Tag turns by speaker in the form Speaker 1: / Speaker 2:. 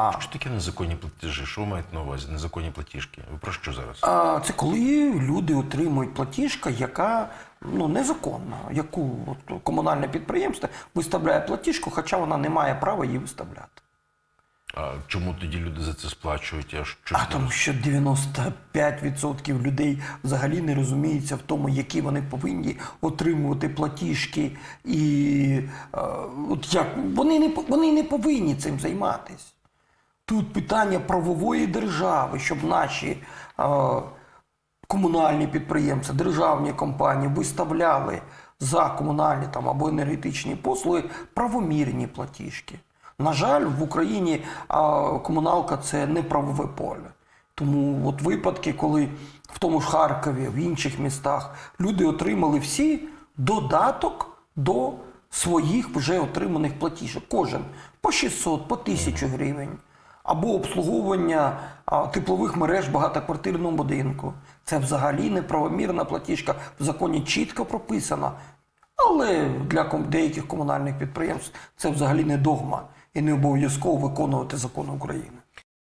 Speaker 1: А
Speaker 2: Що таке незаконні платежі? Що ви маєте на увазі? Незаконні платіжки? Ви про що зараз?
Speaker 1: А, Це коли люди отримують платіжка, яка ну, незаконна, яку от, комунальне підприємство виставляє платіжку, хоча вона не має права її виставляти.
Speaker 2: А чому тоді люди за це сплачують? Я ж
Speaker 1: А тому що 95% людей взагалі не розуміються в тому, які вони повинні отримувати платіжки, і е, от як вони не вони не повинні цим займатися. Тут питання правової держави, щоб наші е, комунальні підприємства, державні компанії виставляли за комунальні там або енергетичні послуги правомірні платіжки. На жаль, в Україні а, комуналка це не правове поле. Тому от випадки, коли в тому ж Харкові, в інших містах люди отримали всі додаток до своїх вже отриманих платіжок. Кожен по 600, по 1000 гривень. Або обслуговування теплових мереж багатоквартирному будинку. Це взагалі неправомірна платіжка. В законі чітко прописана. Але для деяких комунальних підприємств це взагалі не догма і не обов'язково виконувати закон України.